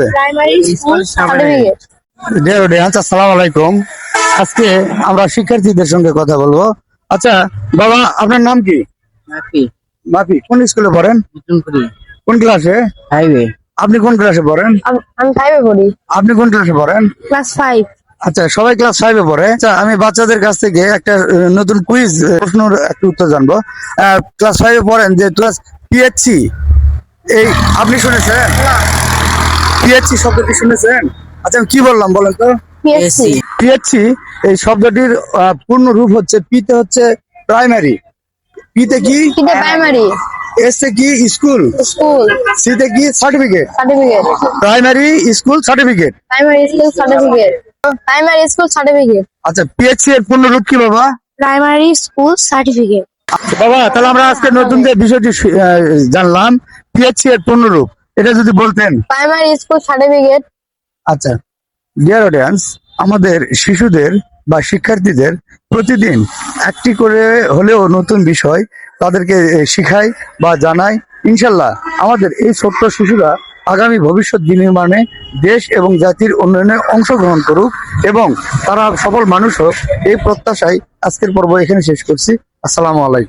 Primary school dear audience আসসালামু আলাইকুম। আজকে আমরা শিক্ষার্থীদের সঙ্গে কথা বলব। আচ্ছা বাবা আপনার নাম কি? মাফি। কোন স্কুলে পড়েন? কোন ক্লাসে? হাইওয়ে আপনি কোন ক্লাসে পড়েন? আমি ফাইভে পড়ি। আপনি কোন ক্লাসে পড়েন? ক্লাস ফাইভ আচ্ছা সবাই ক্লাস ফাইভে পড়ে। আচ্ছা আমি বাচ্চাদের কাছ থেকে একটা নতুন কুইজ প্রশ্নের একটা উত্তর জানব। ক্লাস ফাইভে পড়েন যে ক্লাস পিএইচসি এই আপনি শুনেছেন? পিএইচসি শব্দটি শুনেছেন? আচ্ছা আমি কি বললাম বলেন তো? পিএইচসি এই শব্দটির পূর্ণ রূপ হচ্ছে পিতে হচ্ছে প্রাইমারি পিতে কি? প্রাইমারি এসে কি? স্কুল স্কুল সিতে কি? Certificate certificate primary school certificate primary school certificate primary school certificate আচ্ছা পিএইচসি এর পূর্ণ রূপ কি বাবা? প্রাইমারি স্কুল সার্টিফিকেট বাবা তাহলে আমরা আজকে নতুন যে বিষয়টি জানলাম পিএইচসি এর পূর্ণরূপ। এটা যদি বলতেন। প্রাইমারি স্কুল সার্টিফিকেট আচ্ছা ডিয়ার অডিয়েন্স আমাদের শিশুদের বা শিক্ষার্থীদের প্রতিদিন একটি করে হলেও নতুন বিষয় তাদেরকে এ, শিখাই বা জানাই। ইনশাল্লাহ আমাদের এই ছোট্ট শিশুরা আগামী ভবিষ্যৎ বিনির্মাণে দেশ এবং জাতির উন্নয়নে অংশগ্রহণ করুক এবং তারা সফল মানুষ হোক এই প্রত্যাশায় আজকের পর্ব এখানে শেষ করছি। আসসালামু আলাইকুম।